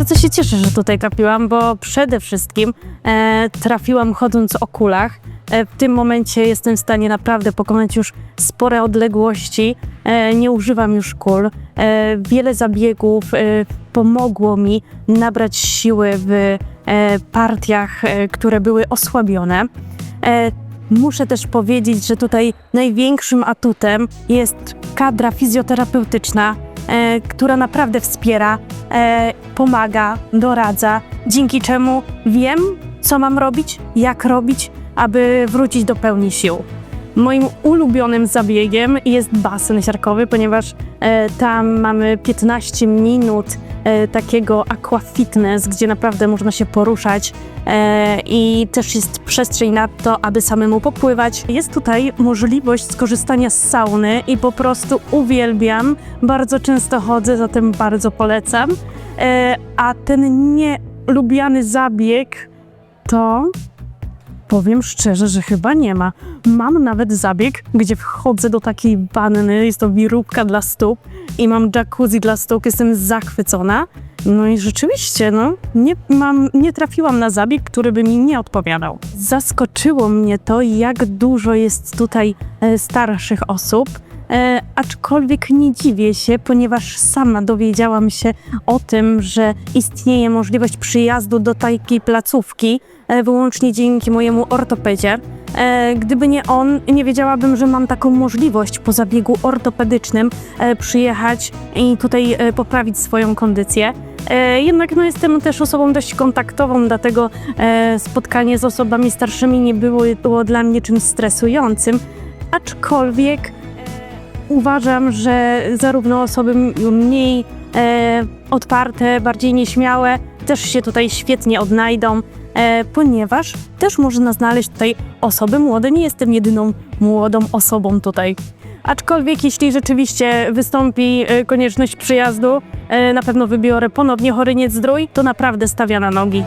Bardzo się cieszę, że tutaj trafiłam, bo przede wszystkim e, trafiłam chodząc o kulach. E, w tym momencie jestem w stanie naprawdę pokonać już spore odległości. E, nie używam już kul. E, wiele zabiegów e, pomogło mi nabrać siły w e, partiach, e, które były osłabione. E, Muszę też powiedzieć, że tutaj największym atutem jest kadra fizjoterapeutyczna, e, która naprawdę wspiera, e, pomaga, doradza, dzięki czemu wiem, co mam robić, jak robić, aby wrócić do pełni sił. Moim ulubionym zabiegiem jest basen siarkowy, ponieważ e, tam mamy 15 minut takiego aqua fitness, gdzie naprawdę można się poruszać e, i też jest przestrzeń na to, aby samemu popływać. Jest tutaj możliwość skorzystania z sauny i po prostu uwielbiam. Bardzo często chodzę, zatem bardzo polecam. E, a ten nielubiany zabieg to Powiem szczerze, że chyba nie ma. Mam nawet zabieg, gdzie wchodzę do takiej wanny, jest to wirówka dla stóp i mam jacuzzi dla stóp, jestem zachwycona. No i rzeczywiście, no, nie, mam, nie trafiłam na zabieg, który by mi nie odpowiadał. Zaskoczyło mnie to, jak dużo jest tutaj e, starszych osób. E, aczkolwiek nie dziwię się, ponieważ sama dowiedziałam się o tym, że istnieje możliwość przyjazdu do takiej placówki e, wyłącznie dzięki mojemu ortopedzie. E, gdyby nie on, nie wiedziałabym, że mam taką możliwość po zabiegu ortopedycznym przyjechać i tutaj poprawić swoją kondycję. Jednak no, jestem też osobą dość kontaktową, dlatego spotkanie z osobami starszymi nie było, było dla mnie czymś stresującym. Aczkolwiek uważam, że zarówno osoby mniej e, otwarte, bardziej nieśmiałe też się tutaj świetnie odnajdą, e, ponieważ też można znaleźć tutaj osoby młode. Nie jestem jedyną młodą osobą tutaj. Aczkolwiek jeśli rzeczywiście wystąpi e, konieczność przyjazdu, e, na pewno wybiorę ponownie Choryniec Zdrój, to naprawdę stawia na nogi.